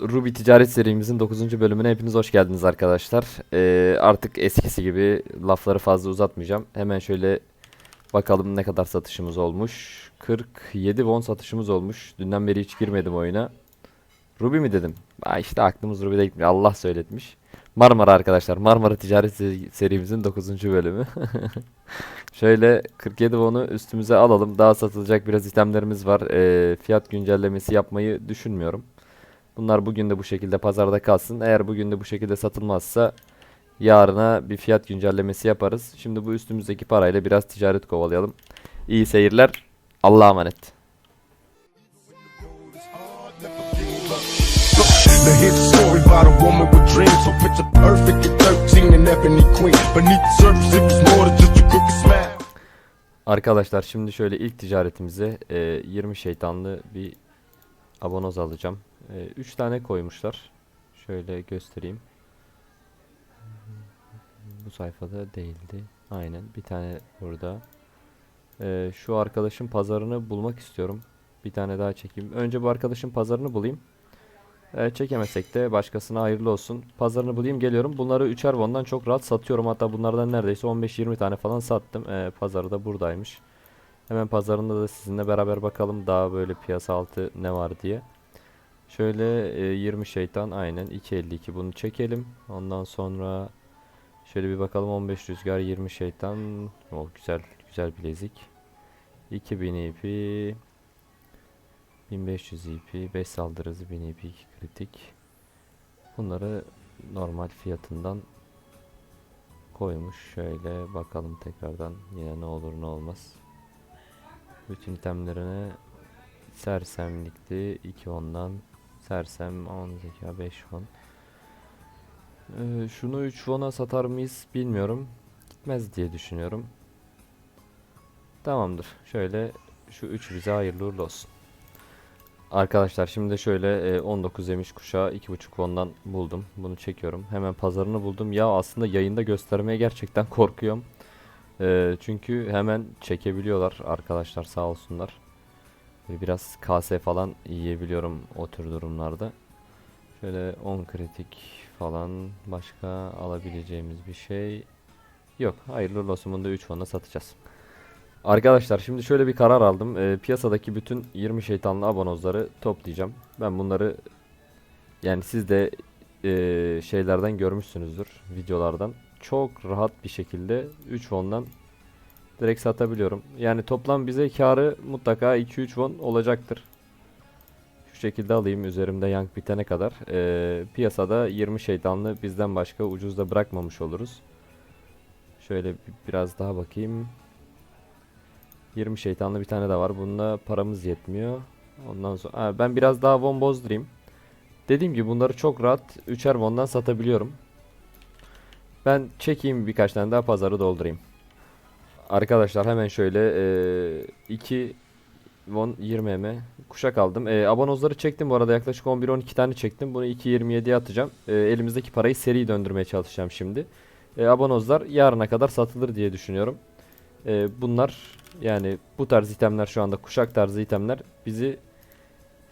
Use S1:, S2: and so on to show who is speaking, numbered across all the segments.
S1: Ruby ticaret serimizin 9. bölümüne hepiniz hoş geldiniz arkadaşlar. Ee, artık eskisi gibi lafları fazla uzatmayacağım. Hemen şöyle bakalım ne kadar satışımız olmuş. 47 won satışımız olmuş. Dünden beri hiç girmedim oyuna. Ruby mi dedim? Ha işte aklımız Ruby'de gitmiyor. Allah söyletmiş. Marmara arkadaşlar. Marmara ticaret se- serimizin 9. bölümü. Şöyle 47 won'u üstümüze alalım. Daha satılacak biraz itemlerimiz var. Ee, fiyat güncellemesi yapmayı düşünmüyorum. Bunlar bugün de bu şekilde pazarda kalsın. Eğer bugün de bu şekilde satılmazsa yarına bir fiyat güncellemesi yaparız. Şimdi bu üstümüzdeki parayla biraz ticaret kovalayalım. İyi seyirler. Allah'a emanet.
S2: The hit story about a woman with dreams so picture perfect at 13 and ebony queen. Beneath the surface it was more than just a crooked smile.
S1: Arkadaşlar şimdi şöyle ilk ticaretimize e, 20 şeytanlı bir abonoz alacağım. 3 tane koymuşlar. Şöyle göstereyim. Bu sayfada değildi. Aynen bir tane burada. E, şu arkadaşın pazarını bulmak istiyorum. Bir tane daha çekeyim. Önce bu arkadaşın pazarını bulayım. E, çekemesek de başkasına hayırlı olsun. Pazarını bulayım geliyorum. Bunları 3'er won'dan çok rahat satıyorum. Hatta bunlardan neredeyse 15-20 tane falan sattım. E, pazarı da buradaymış. Hemen pazarında da sizinle beraber bakalım daha böyle piyasa altı ne var diye. Şöyle e, 20 şeytan aynen 2.52 bunu çekelim. Ondan sonra şöyle bir bakalım 15 rüzgar 20 şeytan. O güzel güzel bilezik. 2000 ip 1500 ip 5 saldırı hızı 1000 ip 2 kritik. Bunları normal fiyatından koymuş. Şöyle bakalım tekrardan yine ne olur ne olmaz. Bütün itemlerine sersemlikti 2 ondan sersem 10 zeka 5 won. Ee, şunu 3 won'a satar mıyız bilmiyorum. Gitmez diye düşünüyorum. Tamamdır. Şöyle şu 3 bize hayırlı uğurlu olsun. Arkadaşlar şimdi de şöyle e, 19 emiş kuşağı 2.5 won'dan buldum. Bunu çekiyorum. Hemen pazarını buldum. Ya aslında yayında göstermeye gerçekten korkuyorum. Ee, çünkü hemen çekebiliyorlar arkadaşlar sağ olsunlar. Ve Biraz KS falan yiyebiliyorum o tür durumlarda. Şöyle 10 kritik falan başka alabileceğimiz bir şey yok. Hayırlı olsun da 3 ona satacağız. Arkadaşlar şimdi şöyle bir karar aldım. Ee, piyasadaki bütün 20 şeytanlı abonozları toplayacağım. Ben bunları yani siz de e, şeylerden görmüşsünüzdür videolardan. Çok rahat bir şekilde 3 won'dan direkt satabiliyorum. Yani toplam bize karı mutlaka 2-3 won olacaktır. Şu şekilde alayım üzerimde yank bitene kadar. Ee, piyasada 20 şeytanlı bizden başka ucuzda bırakmamış oluruz. Şöyle bi- biraz daha bakayım. 20 şeytanlı bir tane de var. Bunda paramız yetmiyor. Ondan sonra Ha, ben biraz daha won bozdurayım. Dediğim gibi bunları çok rahat 3'er won'dan satabiliyorum. Ben çekeyim birkaç tane daha pazarı doldurayım. Arkadaşlar hemen şöyle 2 won 20 m kuşak aldım. E, abanozları çektim bu arada yaklaşık 11-12 tane çektim. Bunu 2.27'ye atacağım. E, elimizdeki parayı seri döndürmeye çalışacağım şimdi. E, abanozlar yarına kadar satılır diye düşünüyorum. E, bunlar yani bu tarz itemler şu anda kuşak tarzı itemler bizi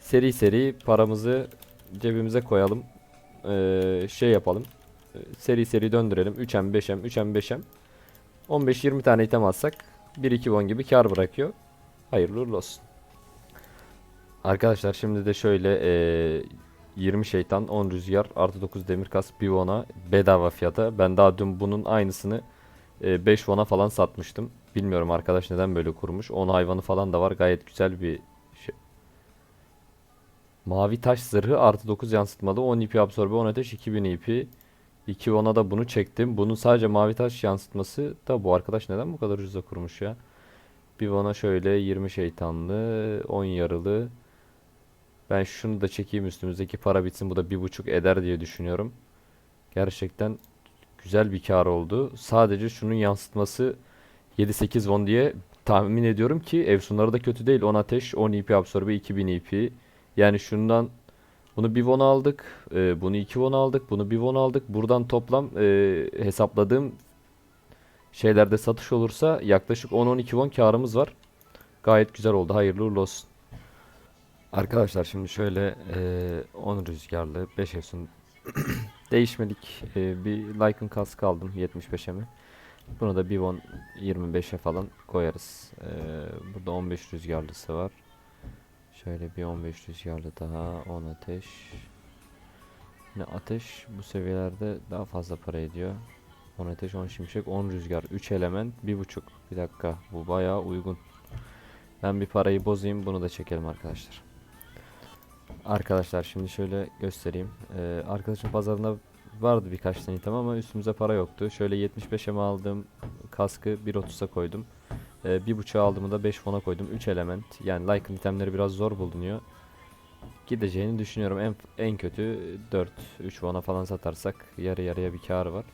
S1: seri seri paramızı cebimize koyalım. E, şey yapalım. E, seri seri döndürelim. 3M 5M 3M 5M 15-20 tane item alsak 1-2 won gibi kar bırakıyor. Hayırlı uğurlu olsun. Arkadaşlar şimdi de şöyle eee, 20 şeytan 10 rüzgar artı 9 demir kas 1 won'a bedava fiyata. Ben daha dün bunun aynısını eee, 5 won'a falan satmıştım. Bilmiyorum arkadaş neden böyle kurmuş. 10 hayvanı falan da var. Gayet güzel bir şey. Mavi taş zırhı artı 9 yansıtmalı 10 ip absorbe 10 ateş 2000 ip 2 ona da bunu çektim. Bunun sadece mavi taş yansıtması da bu arkadaş neden bu kadar ucuza kurmuş ya? Bir ona şöyle 20 şeytanlı, 10 yarılı. Ben şunu da çekeyim üstümüzdeki para bitsin. Bu da bir buçuk eder diye düşünüyorum. Gerçekten güzel bir kar oldu. Sadece şunun yansıtması 7-8 won diye tahmin ediyorum ki Efsunları da kötü değil. 10 ateş, 10 ip absorbe, 2000 ip. Yani şundan bunu bir won aldık. e, bunu 2 won aldık. Bunu bir won aldık. Buradan toplam e, hesapladığım şeylerde satış olursa yaklaşık 10-12 won karımız var. Gayet güzel oldu. Hayırlı uğurlu olsun. Arkadaşlar şimdi şöyle eee 10 rüzgarlı 5 Efsun değişmedik eee, bir Lycan kask aldım 75'e mi? Bunu da bir 10 25'e falan koyarız. Eee, burada 15 rüzgarlısı var. Şöyle bir 15 rüzgarlı daha 10 ateş. Yine ateş bu seviyelerde daha fazla para ediyor. 10 ateş 10 şimşek 10 rüzgar 3 element 1.5 bir dakika bu bayağı uygun. Ben bir parayı bozayım bunu da çekelim arkadaşlar. Arkadaşlar şimdi şöyle göstereyim. Ee, arkadaşın pazarında vardı birkaç tane item ama üstümüze para yoktu. Şöyle 75'e mi aldığım kaskı 1.30'a koydum. Ee, bir buçuğa aldığımı da 5 fona koydum. 3 element. Yani Lycan itemleri biraz zor bulunuyor. Gideceğini düşünüyorum. En en kötü 4 3 fona falan satarsak yarı yarıya bir kar var.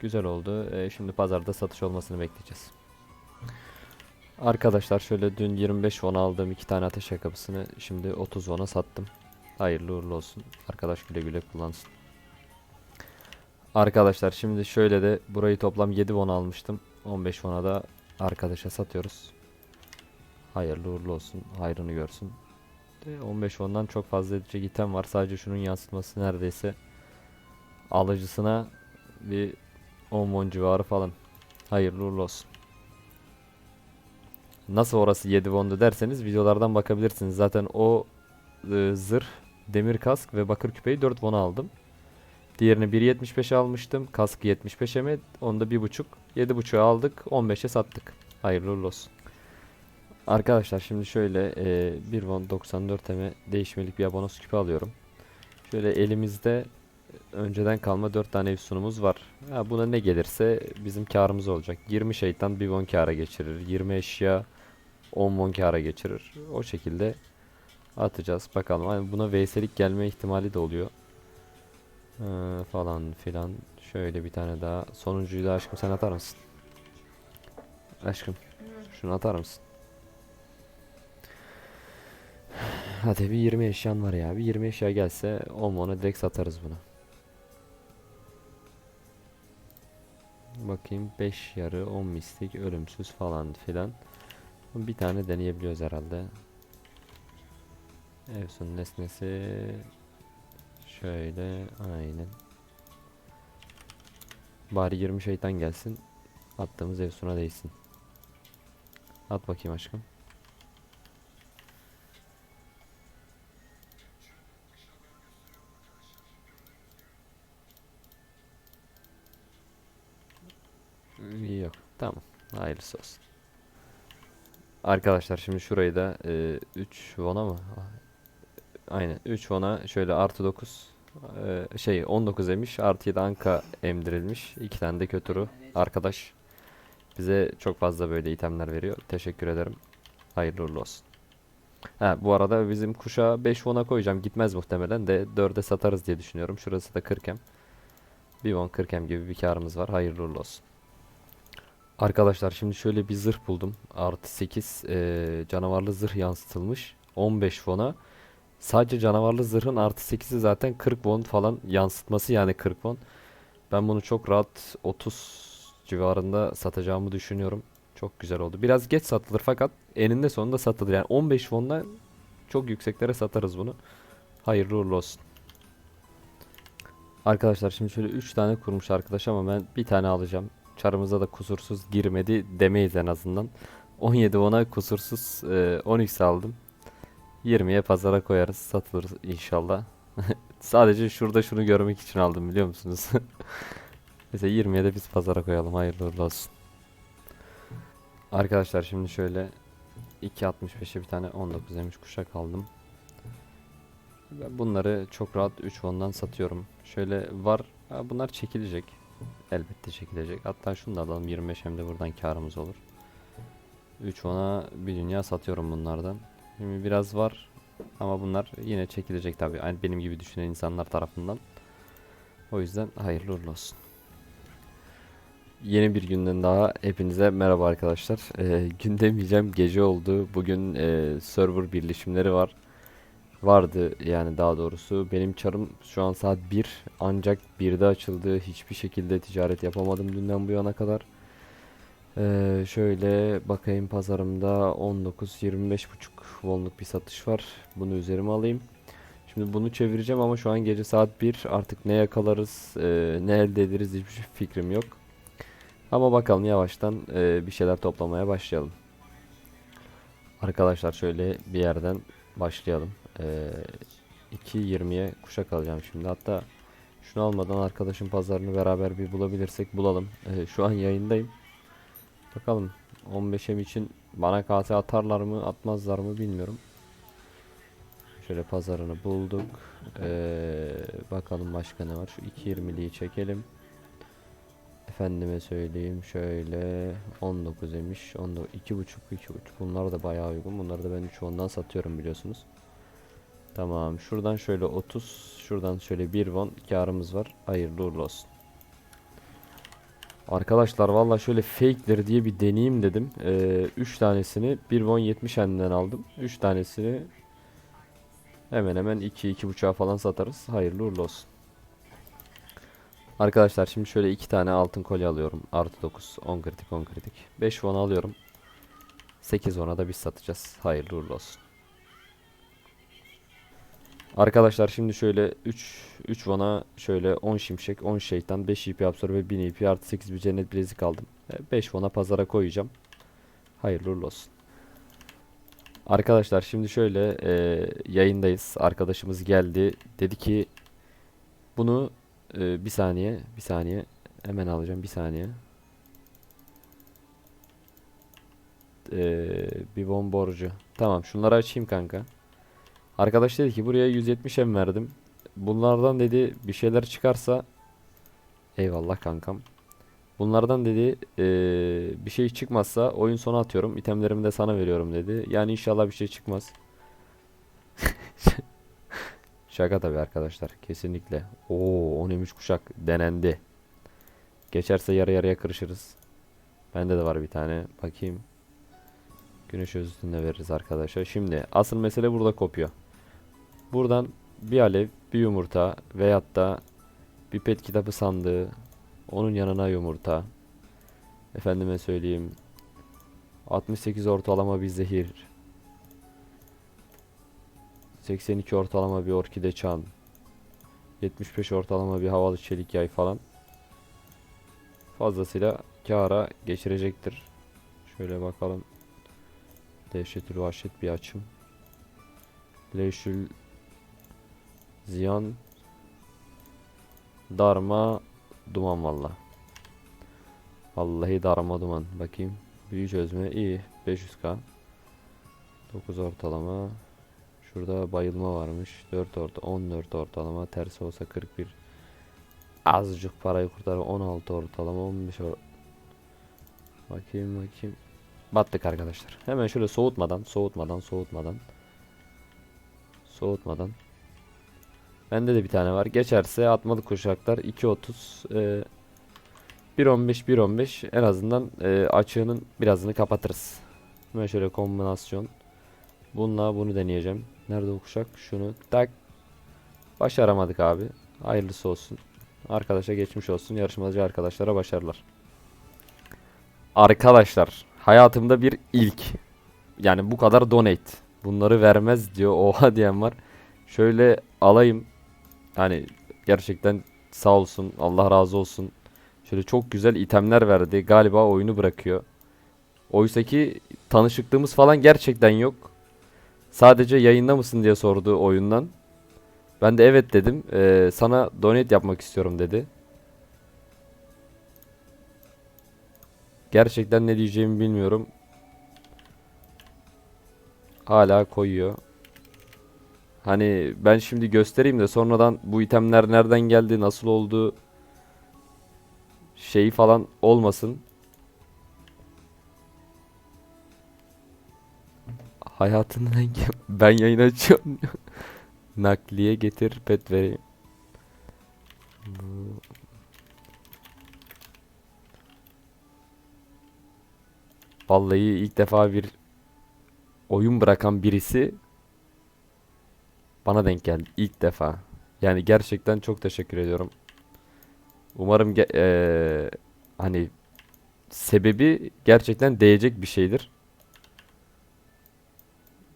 S1: Güzel oldu. Ee, şimdi pazarda satış olmasını bekleyeceğiz. Arkadaşlar şöyle dün 25 won aldığım iki tane ateş ayakkabısını şimdi 30 won'a sattım. Hayırlı uğurlu olsun. Arkadaş güle güle kullansın. Arkadaşlar şimdi şöyle de burayı toplam 7 won almıştım. 15 won'a da arkadaşa satıyoruz. Hayırlı uğurlu olsun. Hayrını görsün. De 15 won'dan çok fazla edecek item var. Sadece şunun yansıtması neredeyse alıcısına bir 10 won civarı falan. Hayırlı uğurlu olsun. Nasıl orası 7 wondu derseniz videolardan bakabilirsiniz. Zaten o e, zırh, demir kask ve bakır küpeyi 4 won aldım. Diğerini 1.75'e almıştım. Kaskı 75'e mi? Onu da 1.5. 7.5'a aldık. 15'e sattık. Hayırlı uğurlu olsun. Arkadaşlar şimdi şöyle e, 1 won 94 eme değişmelik bir abonos küpe alıyorum. Şöyle elimizde önceden kalma 4 tane sunumuz var. Ha, buna ne gelirse bizim karımız olacak. 20 şeytan 1 won kâra geçirir. 20 eşya 10 won kâra geçirir. O şekilde atacağız. Bakalım. Hani buna veyselik gelme ihtimali de oluyor. Ee, falan filan. Şöyle bir tane daha. Sonuncuyu da aşkım sen atar mısın? Aşkım. Şunu atar mısın? Hadi bir 20 eşyan var ya. Bir 20 eşya gelse 10 won'a direkt satarız bunu. Bakayım 5 yarı 10 mistik ölümsüz falan filan. Bir tane deneyebiliyoruz herhalde. Evsun nesnesi şöyle aynen. Bari 20 şeytan gelsin. Attığımız Evsun'a değsin. At bakayım aşkım. Yok. Tamam. Hayırlısı olsun. Arkadaşlar şimdi şurayı da 3 won'a mı? Aynen 3 won'a şöyle artı 9 e, şey 19 emiş artı 7 anka emdirilmiş. İki tane de kötürü arkadaş. Bize çok fazla böyle itemler veriyor. Teşekkür ederim. Hayırlı uğurlu olsun. Ha, bu arada bizim kuşa 5 won'a koyacağım. Gitmez muhtemelen de 4'e satarız diye düşünüyorum. Şurası da 40 em. 1 won 40 em gibi bir karımız var. Hayırlı uğurlu olsun. Arkadaşlar şimdi şöyle bir zırh buldum. Artı 8 eee, canavarlı zırh yansıtılmış. 15 fona. Sadece canavarlı zırhın artı 8'i zaten 40 won falan yansıtması yani 40 won. Ben bunu çok rahat 30 civarında satacağımı düşünüyorum. Çok güzel oldu. Biraz geç satılır fakat eninde sonunda satılır. Yani 15 wonla çok yükseklere satarız bunu. Hayırlı uğurlu olsun. Arkadaşlar şimdi şöyle 3 tane kurmuş arkadaş ama ben bir tane alacağım. Çarımıza da kusursuz girmedi demeyiz en azından. 17 ona kusursuz e, 10x aldım. 20'ye pazara koyarız satılır inşallah. Sadece şurada şunu görmek için aldım biliyor musunuz? Mesela 20'ye de biz pazara koyalım hayırlı uğurlu olsun. Arkadaşlar şimdi şöyle 2.65'e bir tane 19 emiş kuşak aldım. Ben bunları çok rahat 3 ondan satıyorum. Şöyle var. Bunlar çekilecek. Elbette çekilecek. Hatta şunu da alalım 25 hem de buradan karımız olur. 3 ona bir dünya satıyorum bunlardan. Şimdi biraz var ama bunlar yine çekilecek tabii. Aynı benim gibi düşünen insanlar tarafından. O yüzden hayırlı uğurlu olsun. Yeni bir günden daha hepinize merhaba arkadaşlar. Ee, gün demeyeceğim gece oldu. Bugün e, server birleşimleri var. Vardı yani daha doğrusu. Benim çarım şu an saat 1 ancak 1'de açıldı. Hiçbir şekilde ticaret yapamadım dünden bu yana kadar. Ee, şöyle bakayım pazarımda 19-25,5 wonluk bir satış var. Bunu üzerime alayım. Şimdi bunu çevireceğim ama şu an gece saat 1 artık ne yakalarız e, ne elde ederiz hiçbir fikrim yok. Ama bakalım yavaştan e, bir şeyler toplamaya başlayalım. Arkadaşlar şöyle bir yerden başlayalım. E, 2.20'ye kuşak alacağım şimdi. Hatta şunu almadan arkadaşın pazarını beraber bir bulabilirsek bulalım. E, şu an yayındayım. Bakalım 15'em için bana KT atarlar mı atmazlar mı bilmiyorum. Şöyle pazarını bulduk. Ee, bakalım başka ne var. Şu 2.20'liyi çekelim. Efendime söyleyeyim şöyle 19 emiş 19 2.5 2.5 bunlar da bayağı uygun bunları da ben 3 ondan satıyorum biliyorsunuz Tamam şuradan şöyle 30 şuradan şöyle 1 won karımız var hayırlı uğurlu olsun Arkadaşlar valla şöyle fake'leri diye bir deneyeyim dedim 3 tanesini 1 won 70 enden aldım 3 tanesini hemen hemen 2 2.5'a falan satarız hayırlı uğurlu olsun Arkadaşlar şimdi şöyle iki tane altın kolye alıyorum. Artı 9, 10 kritik, 10 kritik. 5 won alıyorum. 8 won'a da biz satacağız. Hayırlı uğurlu olsun. Arkadaşlar şimdi şöyle 3 3 won'a şöyle 10 şimşek, 10 şeytan, 5 EP absorbe, 1000 EP artı 8 bir cennet bilezik aldım. 5 won'a pazara koyacağım. Hayırlı olsun. Arkadaşlar şimdi şöyle e, yayındayız. Arkadaşımız geldi. Dedi ki bunu ee, bir saniye, bir saniye. Hemen alacağım bir saniye. Ee, bir won borcu. Tamam, şunları açayım kanka. Arkadaş dedi ki buraya 170 em verdim. Bunlardan dedi bir şeyler çıkarsa eyvallah kankam. Bunlardan dedi ee, bir şey çıkmazsa oyun sonu atıyorum. İtemlerimi de sana veriyorum dedi. Yani inşallah bir şey çıkmaz. Şaka tabii arkadaşlar. Kesinlikle. Oo 13 kuşak denendi. Geçerse yarı yarıya kırışırız. Bende de var bir tane. Bakayım. Güneş özütünde veririz arkadaşlar. Şimdi asıl mesele burada kopuyor. Buradan bir alev, bir yumurta veyahut da bir pet kitabı sandığı. Onun yanına yumurta. Efendime söyleyeyim. 68 ortalama bir zehir. 82 ortalama bir orkide çan. 75 ortalama bir havalı çelik yay falan. Fazlasıyla kâra geçirecektir. Şöyle bakalım. Dehşetül vahşet bir açım. Leşül ziyan darma duman valla. Vallahi darma duman. Bakayım. Büyü çözme iyi. 500k. 9 ortalama. Şurada bayılma varmış. 4 orta 14 ortalama. Tersi olsa 41. Azıcık parayı kurtar. 16 ortalama 15 or Bakayım bakayım. Battık arkadaşlar. Hemen şöyle soğutmadan, soğutmadan, soğutmadan. Soğutmadan. Bende de bir tane var. Geçerse atmalı kuşaklar 2.30 e, 1.15 1.15 en azından e, açığının birazını kapatırız. Hemen şöyle kombinasyon. Bununla bunu deneyeceğim. Nerede o kuşak? Şunu tak. Başaramadık abi. Hayırlısı olsun. Arkadaşa geçmiş olsun. Yarışmacı arkadaşlara başarılar. Arkadaşlar hayatımda bir ilk. Yani bu kadar donate. Bunları vermez diyor. Oha diyen var. Şöyle alayım. Hani gerçekten sağ olsun. Allah razı olsun. Şöyle çok güzel itemler verdi. Galiba oyunu bırakıyor. Oysa ki tanışıklığımız falan gerçekten yok. Sadece yayında mısın diye sordu oyundan. Ben de evet dedim. Ee, sana donate yapmak istiyorum dedi. Gerçekten ne diyeceğimi bilmiyorum. Hala koyuyor. Hani ben şimdi göstereyim de sonradan bu itemler nereden geldi, nasıl oldu şeyi falan olmasın. Hayatının en ben yayın açıyorum. Nakliye getir pet vereyim. Bu... Vallahi ilk defa bir oyun bırakan birisi bana denk geldi ilk defa. Yani gerçekten çok teşekkür ediyorum. Umarım ge- eee, hani sebebi gerçekten değecek bir şeydir.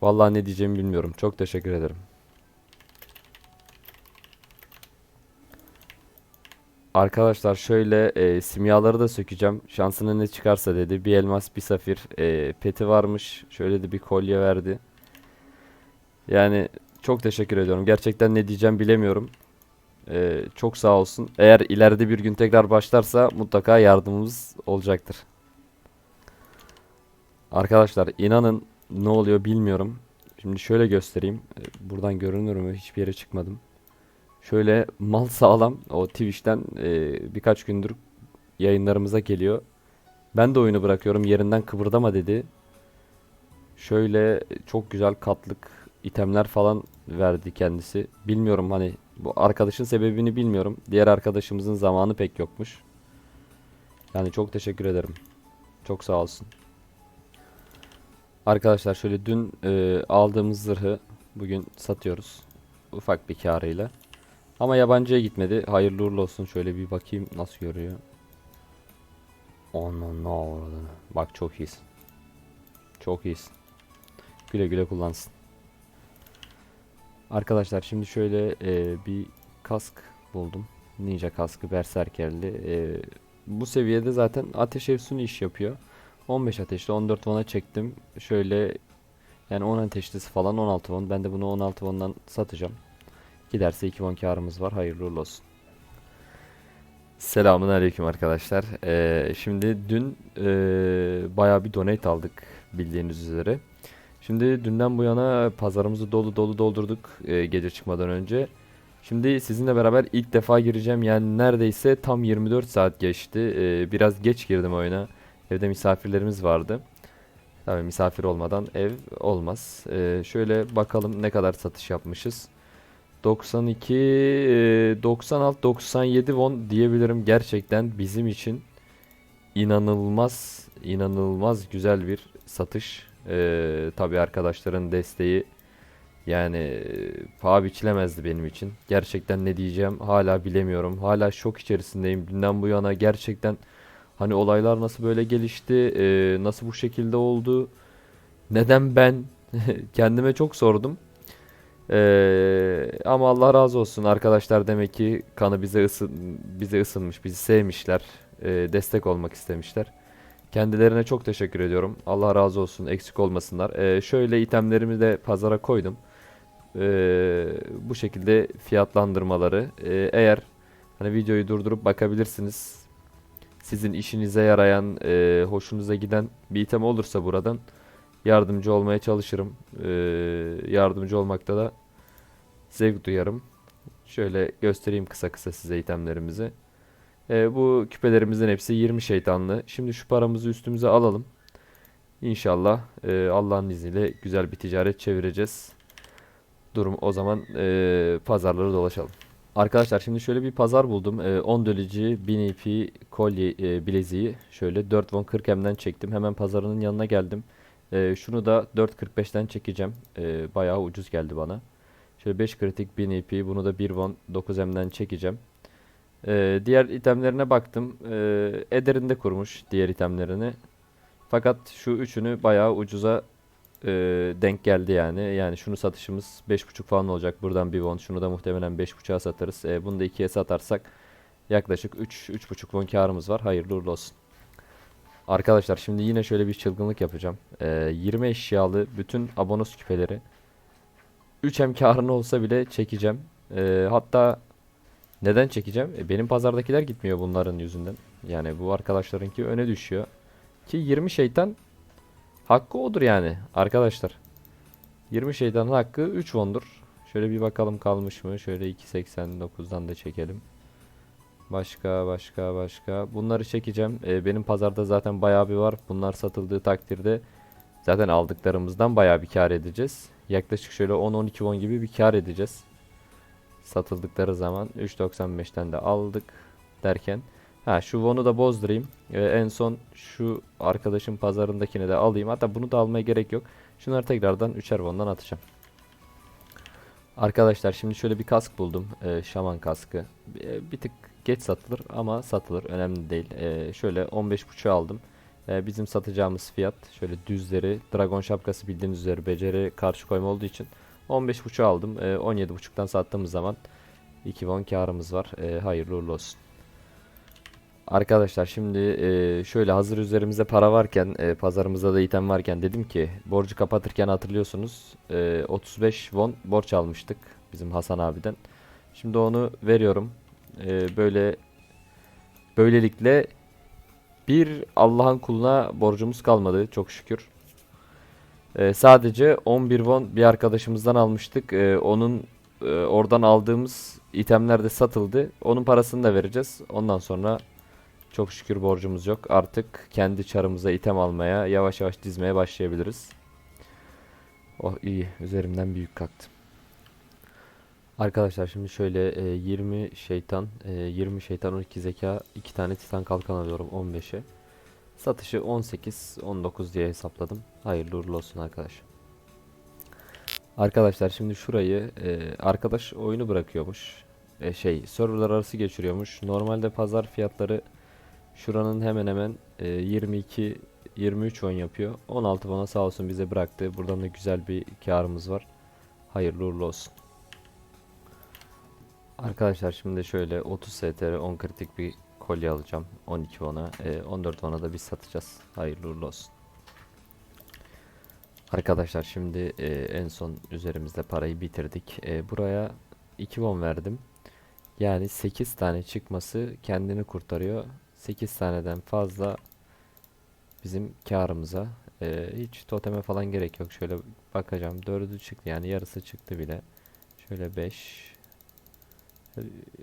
S1: Vallahi ne diyeceğimi bilmiyorum. Çok teşekkür ederim. Arkadaşlar şöyle e, simyaları da sökeceğim. Şansına ne çıkarsa dedi. Bir elmas, bir safir. E, peti varmış. Şöyle de bir kolye verdi. Yani çok teşekkür ediyorum. Gerçekten ne diyeceğim bilemiyorum. E, çok sağ olsun. Eğer ileride bir gün tekrar başlarsa mutlaka yardımımız olacaktır. Arkadaşlar inanın ne oluyor bilmiyorum. Şimdi şöyle göstereyim. E, Buradan görünür mü? Hiçbir yere çıkmadım. Şöyle mal sağlam o Twitch'ten e, birkaç gündür yayınlarımıza geliyor. Ben de oyunu bırakıyorum yerinden kıpırdama dedi. Şöyle çok güzel katlık itemler falan verdi kendisi. Bilmiyorum hani bu arkadaşın sebebini bilmiyorum. Diğer arkadaşımızın zamanı pek yokmuş. Yani çok teşekkür ederim. Çok sağ olsun. Arkadaşlar şöyle dün e, aldığımız zırhı bugün satıyoruz. Ufak bir karıyla. Ama yabancıya gitmedi. Hayırlı uğurlu olsun. Şöyle bir bakayım nasıl görüyor. Onun ne avradını. Bak çok iyisin. Çok iyisin. Güle güle kullansın. Arkadaşlar şimdi şöyle e, bir kask buldum. Ninja kaskı berserkerli. E, bu seviyede zaten ateş efsuni iş yapıyor. 15 ateşli 14 vana çektim. Şöyle yani 10 ateşlisi falan 16 won. Ben de bunu 16 won'dan satacağım. Giderse 2 won karımız var. Hayırlı olsun. Selamun aleyküm arkadaşlar. Ee, şimdi dün e, bayağı bir donate aldık bildiğiniz üzere. Şimdi dünden bu yana pazarımızı dolu dolu doldurduk e, gece çıkmadan önce. Şimdi sizinle beraber ilk defa gireceğim. Yani neredeyse tam 24 saat geçti. Ee, biraz geç girdim oyuna. Evde misafirlerimiz vardı. Tabii misafir olmadan ev olmaz. Ee, şöyle bakalım ne kadar satış yapmışız. 92, e, 96, 97 won diyebilirim. Gerçekten bizim için inanılmaz, inanılmaz güzel bir satış. Ee, tabii arkadaşların desteği yani paha biçilemezdi benim için. Gerçekten ne diyeceğim hala bilemiyorum. Hala şok içerisindeyim. Dünden bu yana gerçekten hani olaylar nasıl böyle gelişti, e, nasıl bu şekilde oldu, neden ben kendime çok sordum. Ee, ama Allah razı olsun arkadaşlar demek ki kanı bize ısı, bize ısınmış, bizi sevmişler, e, destek olmak istemişler. Kendilerine çok teşekkür ediyorum. Allah razı olsun, eksik olmasınlar. Ee, şöyle itemlerimi de pazara koydum. Ee, bu şekilde fiyatlandırmaları. Ee, eğer hani videoyu durdurup bakabilirsiniz. Sizin işinize yarayan, e, hoşunuza giden bir item olursa buradan yardımcı olmaya çalışırım. Ee, yardımcı olmakta da zevk duyarım. Şöyle göstereyim kısa kısa size itemlerimizi. Ee, bu küpelerimizin hepsi 20 şeytanlı. Şimdi şu paramızı üstümüze alalım. İnşallah e, Allah'ın izniyle güzel bir ticaret çevireceğiz. Durum o zaman e, pazarları dolaşalım. Arkadaşlar şimdi şöyle bir pazar buldum. E, 10 döleci 1000 EP kolye e, bileziği şöyle 4 won 40 M'den çektim. Hemen pazarının yanına geldim. E, şunu da 4.45'ten çekeceğim. E, bayağı ucuz geldi bana. Şöyle 5 kritik 1000 EP bunu da 1 won 9 M'den çekeceğim. E, diğer itemlerine baktım. E, Eder'inde kurmuş diğer itemlerini. Fakat şu üçünü bayağı ucuza e, denk geldi yani. Yani şunu satışımız 5.5 falan olacak. Buradan bir won. Şunu da muhtemelen 5.5'a satarız. E, bunu da 2'ye satarsak yaklaşık 3 3.5 won karımız var. Hayırlı uğurlu olsun. Arkadaşlar şimdi yine şöyle bir çılgınlık yapacağım. Ee, 20 eşyalı bütün abonos küpeleri 3M karını olsa bile çekeceğim. Ee, hatta neden çekeceğim? E, benim pazardakiler gitmiyor bunların yüzünden. Yani bu arkadaşlarınki öne düşüyor. Ki 20 şeytan hakkı odur yani arkadaşlar. 20 şeytanın hakkı 3 wondur. Şöyle bir bakalım kalmış mı? Şöyle 2.89'dan da çekelim. Başka başka başka. Bunları çekeceğim. Ee, benim pazarda zaten bayağı bir var. Bunlar satıldığı takdirde zaten aldıklarımızdan bayağı bir kar edeceğiz. Yaklaşık şöyle 10-12 won gibi bir kar edeceğiz. Satıldıkları zaman 3.95'ten de aldık derken. Ha şu won'u da bozdurayım. Ee, en son şu arkadaşın pazarındakini de alayım. Hatta bunu da almaya gerek yok. Şunları tekrardan 3'er won'dan atacağım. Arkadaşlar şimdi şöyle bir kask buldum. Ee, şaman kaskı. Bir, bir tık geç satılır ama satılır. Önemli değil. Ee, şöyle 15.5'a aldım. E, bizim satacağımız fiyat şöyle düzleri dragon şapkası bildiğiniz üzere beceri karşı koyma olduğu için 15.5 aldım. E, 17.5'tan sattığımız zaman 2 won karımız var. E, hayırlı uğurlu olsun. Arkadaşlar şimdi e, şöyle hazır üzerimizde para varken e, pazarımızda da item varken dedim ki borcu kapatırken hatırlıyorsunuz e, 35 won borç almıştık bizim Hasan abiden. Şimdi onu veriyorum. E, böyle böylelikle bir Allah'ın kuluna borcumuz kalmadı çok şükür. E, sadece 11 won bir arkadaşımızdan almıştık. E, onun e, oradan aldığımız itemler de satıldı. Onun parasını da vereceğiz. Ondan sonra çok şükür borcumuz yok. Artık kendi çarımıza item almaya, yavaş yavaş dizmeye başlayabiliriz. Oh iyi, üzerimden büyük kalktı. Arkadaşlar şimdi şöyle e, 20 şeytan, e, 20 şeytan 12 zeka, 2 tane titan kalkan alıyorum 15'e. Satışı 18, 19 diye hesapladım. Hayırlı uğurlu olsun arkadaşlar. Arkadaşlar şimdi şurayı e, arkadaş oyunu bırakıyormuş. E, şey serverlar arası geçiriyormuş. Normalde pazar fiyatları Şuranın hemen hemen e, 22 23 on yapıyor. 16 bana sağ olsun bize bıraktı. Buradan da güzel bir karımız var. Hayırlı uğurlu olsun. Arkadaşlar şimdi şöyle 30 STR 10 kritik bir kolye alacağım. 12 ona, e, 14 ona da biz satacağız. Hayırlı uğurlu olsun. Arkadaşlar şimdi e, en son üzerimizde parayı bitirdik. E, buraya 2 won verdim. Yani 8 tane çıkması kendini kurtarıyor. 8 taneden fazla bizim karımıza. Ee, hiç toteme falan gerek yok. Şöyle bakacağım. 4'ü çıktı yani yarısı çıktı bile. Şöyle 5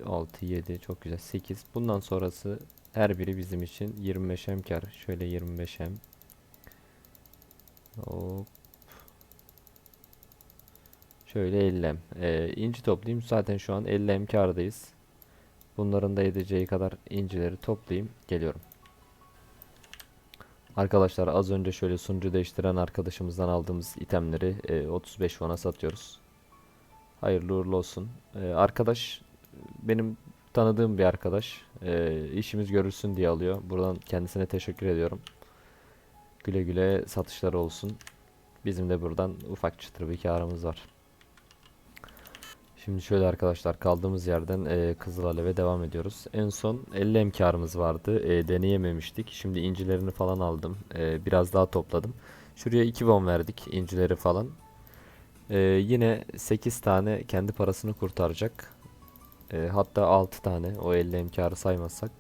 S1: 6 7 çok güzel 8. Bundan sonrası her biri bizim için 25 hem kar. Şöyle 25 hem. Hop. Şöyle 50 hem. Ee, inci toplayayım. Zaten şu an 50 hem kardayız. Bunların da edeceği kadar incileri toplayayım. Geliyorum. Arkadaşlar az önce şöyle sunucu değiştiren arkadaşımızdan aldığımız itemleri e, 35 won'a satıyoruz. Hayırlı uğurlu olsun. E, arkadaş benim tanıdığım bir arkadaş. E, işimiz görülsün diye alıyor. Buradan kendisine teşekkür ediyorum. Güle güle satışları olsun. Bizim de buradan ufak çıtır bir karımız var. Şimdi şöyle arkadaşlar kaldığımız yerden e, Kızıl Alev'e devam ediyoruz. En son 50 emkarımız vardı. E, deneyememiştik. Şimdi incilerini falan aldım. E, biraz daha topladım. Şuraya 2 won verdik incileri falan. E, yine 8 tane kendi parasını kurtaracak. E, hatta 6 tane o 50 emkarı saymazsak.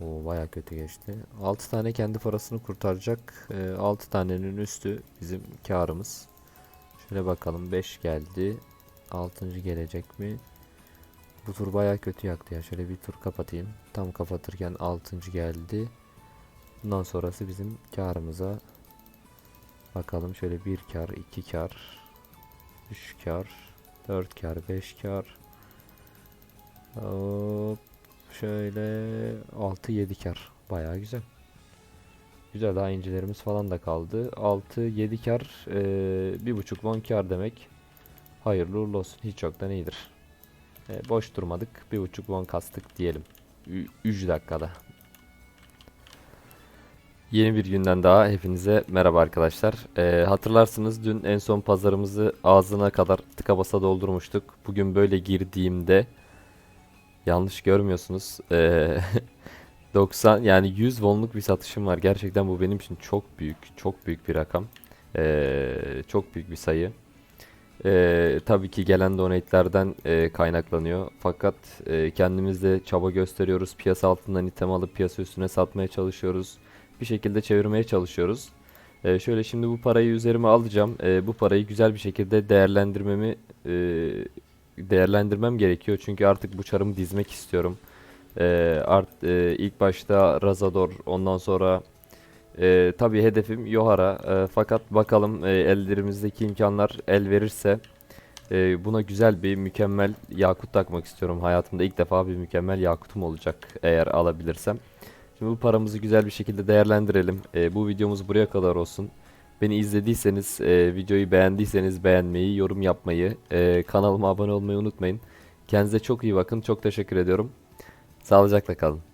S1: O baya kötü geçti. 6 tane kendi parasını kurtaracak. E, 6 tanenin üstü bizim karımız. Şöyle bakalım 5 geldi. Altıncı gelecek mi? Bu tur baya kötü yaktı ya. Şöyle bir tur kapatayım. Tam kapatırken altıncı geldi. Bundan sonrası bizim karımıza. Bakalım şöyle bir kar, iki kar, üç kar, dört kar, beş kar. Hop. Şöyle 6 7 kar. Baya güzel. Güzel daha incilerimiz falan da kaldı. 6 7 kar, ee, bir buçuk won kar demek. Hayırlı uğurlu olsun. Hiç yoktan iyidir. E, boş durmadık. Bir buçuk won kastık diyelim. 3 dakikada. Yeni bir günden daha hepinize merhaba arkadaşlar. E, hatırlarsınız dün en son pazarımızı ağzına kadar tıka basa doldurmuştuk. Bugün böyle girdiğimde yanlış görmüyorsunuz. E, 90 yani 100 wonluk bir satışım var. Gerçekten bu benim için çok büyük, çok büyük bir rakam. E, çok büyük bir sayı. Ee, tabii ki gelen donate'lerden e, kaynaklanıyor. Fakat e, kendimiz de çaba gösteriyoruz. Piyasa altından item alıp piyasa üstüne satmaya çalışıyoruz. Bir şekilde çevirmeye çalışıyoruz. E, şöyle şimdi bu parayı üzerime alacağım. E, bu parayı güzel bir şekilde değerlendirmemi e, değerlendirmem gerekiyor. Çünkü artık bu çarımı dizmek istiyorum. E, art e, ilk başta Razador, ondan sonra ee, tabii hedefim Yohara Ee, fakat bakalım e, ellerimizdeki imkanlar el verirse e, buna güzel bir mükemmel yakut takmak istiyorum. Hayatımda ilk defa bir mükemmel yakutum olacak eğer alabilirsem. Şimdi bu paramızı güzel bir şekilde değerlendirelim. E, bu videomuz buraya kadar olsun. Beni izlediyseniz, e, videoyu beğendiyseniz beğenmeyi, yorum yapmayı, e, kanalıma abone olmayı unutmayın. Kendinize çok iyi bakın. Çok teşekkür ediyorum. Sağlıcakla kalın.